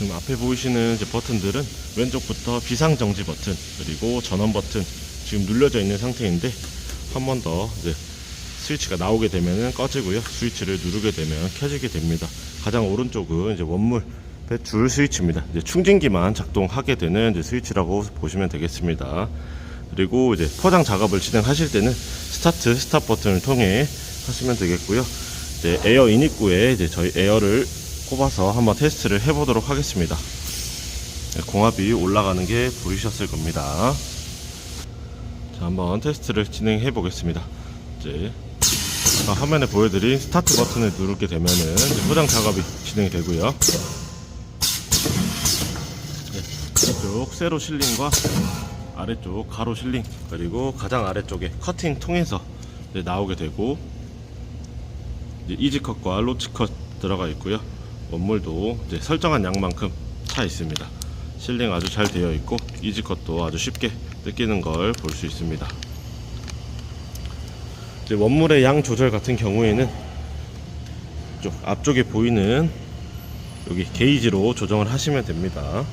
지금 앞에 보이시는 이제 버튼들은 왼쪽부터 비상정지 버튼 그리고 전원 버튼 지금 눌려져 있는 상태인데 한 번 더 이제 스위치가 나오게 되면 꺼지고요. 스위치를 누르게 되면 켜지게 됩니다. 가장 오른쪽은 이제 원물 배출 스위치입니다. 이제 충전기만 작동하게 되는 이제 스위치라고 보시면 되겠습니다. 그리고 이제 포장 작업을 진행하실 때는 스타트 스탑 버튼을 통해 하시면 되겠고요. 이제 에어 인입구에 이제 저희 에어를 꼽아서 한번 테스트를 해보도록 하겠습니다. 네, 공압이 올라가는 게 보이셨을 겁니다. 자, 한번 테스트를 진행해 보겠습니다. 이제 아까 화면에 보여드린 스타트 버튼을 누르게 되면은 포장 작업이 진행이 되고요. 네, 왼쪽 세로 실링과 아래쪽 가로 실링 그리고 가장 아래쪽에 커팅 통해서 나오게 되고 이지컷과 로치컷 들어가 있고요. 원물도 이제 설정한 양만큼 차 있습니다. 실링 아주 잘 되어 있고 이지컷도 아주 쉽게 뜯기는 걸 볼 수 있습니다. 이제 원물의 양 조절 같은 경우에는 쪽 앞쪽에 보이는 여기 게이지로 조정을 하시면 됩니다.